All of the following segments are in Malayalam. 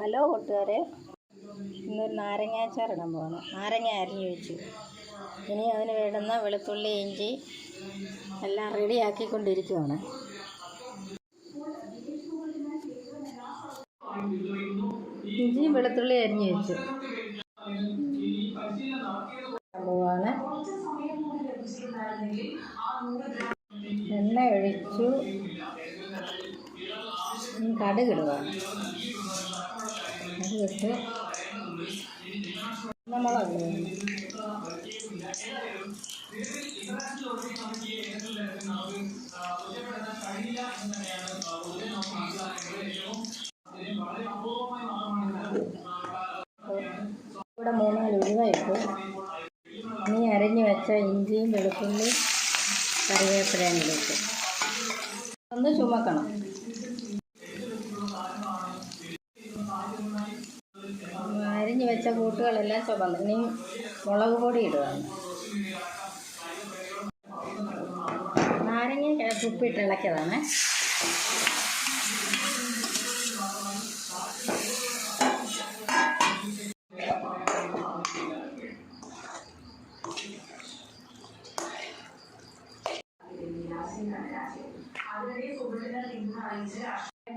ഹലോ കൂട്ടുകാരെ. ഇന്നൊരു നാരങ്ങാച്ചാർ ഇടാൻ പോകുന്നു നാരങ്ങ അരിഞ്ഞു വെച്ചു. ഇനി അതിന് വേണ്ടുന്ന വെളുത്തുള്ളി ഇഞ്ചി എല്ലാം റെഡിയാക്കിക്കൊണ്ടിരിക്കുവാണ് ഇഞ്ചിയും വെളുത്തുള്ളി അരിഞ്ഞു വെച്ചു. പോവാണ്. എണ്ണ ഒഴിച്ചു. ഇനി കടുകിടുവാണ് കടുകിട്ട് നമ്മളത് ഇവിടെ മൂന്നാൽ ഉരുവായിട്ടു ഇനി അരിഞ്ഞു വെച്ച ഇഞ്ചിയും വെളുത്തുള്ളിയും കറിവേപ്പിലയും ഒന്ന് ചുമക്കണം അരിഞ്ഞു വെച്ച കൂട്ടുകളെല്ലാം ചുമന്നു ഇനി മുളക് പൊടി ഇടുകയാണ് നാരങ്ങ ഉപ്പിട്ട് ഇളക്കിയതാണ്.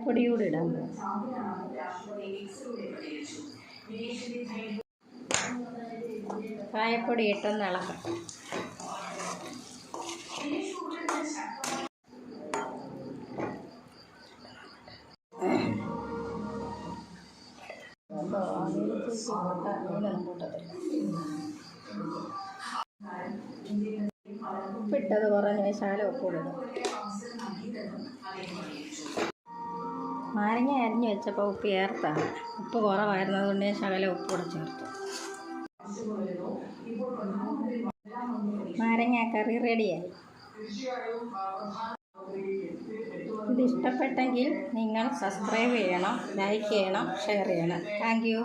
പൊടിയൂടെ ഇടാൻ കായപ്പൊടി ഇട്ടൊന്ന് ഇളക്കാം ഉപ്പിട്ടത് കുറഞ്ഞ ഉപ്പ് ഉപ്പിടും നാരങ്ങ അരിഞ്ഞു വെച്ചപ്പോൾ ഉപ്പ് ചേർത്താണ്. ഉപ്പ് കുറവായിരുന്നതുകൊണ്ട് ഞാൻ ശകലം ഉപ്പ് കൂടെ ചേർത്തു. നാരങ്ങ കറി റെഡിയായി ഇത് ഇഷ്ടപ്പെട്ടെങ്കിൽ നിങ്ങൾ സബ്സ്ക്രൈബ് ചെയ്യണം ലൈക്ക് ചെയ്യണം ഷെയർ ചെയ്യണം. Thank you.